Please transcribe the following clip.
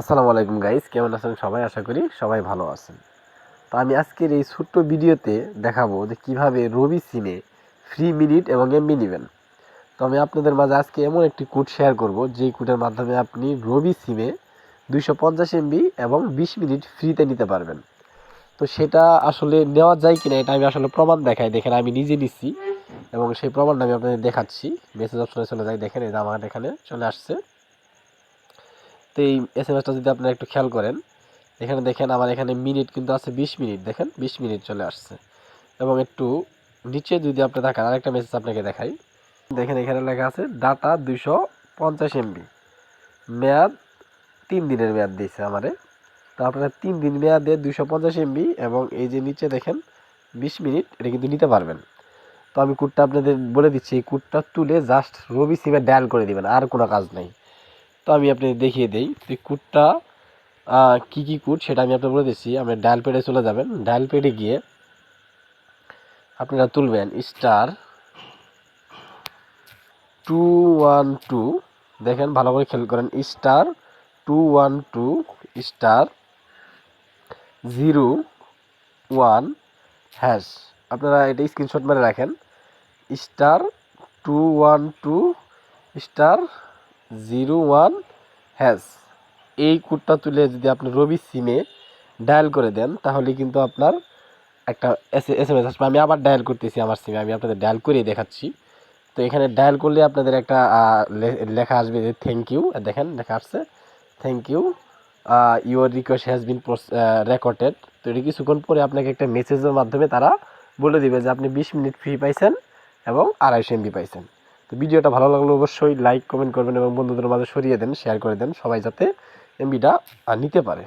আসসালামু আলাইকুম গাইস কেমন আছেন সবাই? আশা করি সবাই ভালো আছেন। তো আমি আজকের এই ছোট্ট ভিডিওতে দেখাবো যে কীভাবে রবি সিমে ফ্রি মিনিট এবং এমবি নেবেন। তো আমি আপনাদের মাঝে আজকে এমন একটি কোড শেয়ার করব, যেই কোডের মাধ্যমে আপনি রবি সিমে দুইশো পঞ্চাশ এমবি এবং বিশ মিনিট ফ্রিতে নিতে পারবেন। তো সেটা আসলে নেওয়া যায় কিনা এটা আমি আসলে প্রমাণ দেখাই। দেখেন, আমি নিজে নিচ্ছি এবং সেই প্রমাণটা আমি আপনাদের দেখাচ্ছি। মেসেজ অপশনে চলে যাই দেখেন, এই আমার এখানে চলে আসছে। তো এই এস এম এসটা যদি আপনারা একটু খেয়াল করেন, এখানে দেখেন আমার এখানে মিনিট কিন্তু আছে বিশ মিনিট দেখেন? বিশ মিনিট চলে আসছে। এবং একটু নিচে যদি আপনি দেখেন আরেকটা মেসেজ আপনাকে দেখাই। দেখেন এখানে লেখা আছে ডাটা দুশো পঞ্চাশ এমবি মেয়াদ তিন দিনের মেয়াদ দিয়েছে আমারে। তো আপনারা তিন দিন মেয়াদে দুশো পঞ্চাশ এমবি এবং এই যে নিচে দেখেন, বিশ মিনিট এটা কিন্তু নিতে পারবেন। তো আমি কোডটা আপনাদের বলে দিচ্ছি, এই কোডটা তুলে জাস্ট রবি সিমে ডায়াল করে দিবেন, আর কোনো কাজ নাই। তো আমি আপনাদের দেখিয়ে দিই তো কোডটা কী কী কুট সেটা আমি আপনাকে বলে দিচ্ছি। আপনি ডায়াল পেডে চলে যাবেন। ডায়াল পেডে গিয়ে আপনারা তুলবেন স্টার টু ওয়ান টু দেখেন, ভালো করে খেয়াল করেন star two one two star zero one hash, আপনারা এটা স্ক্রিনশট মেরে রাখেন। Star two one two star zero one hash. এই কোডটা তুলে যদি আপনি রবি সিমে ডায়াল করে দেন, তাহলে কিন্তু আপনার একটা এস এস এম এস আসবে। আমি আবার ডায়াল করতেছি আমার সিমে, আমি আপনাদের ডায়াল করেই দেখাচ্ছি। তো এখানে ডায়াল করলে আপনাদের একটা লেখা আসবে যে থ্যাংক ইউ দেখেন, লেখা আসছে। Thank you your request has been recorded তো এটি কিছুক্ষণ পরে আপনাকে একটা মেসেজের মাধ্যমে তারা বলে দিবে যে আপনি বিশ মিনিট ফ্রি পাইছেন এবং আড়াইশো এমবি পাইছেন। তো ভিডিওটা ভালো লাগলে অবশ্যই লাইক কমেন্ট করবেন এবং বন্ধুদের মাঝে সরিয়ে দেন শেয়ার করে দেন, সবাই যাতে এমবিটা নিতে পারে।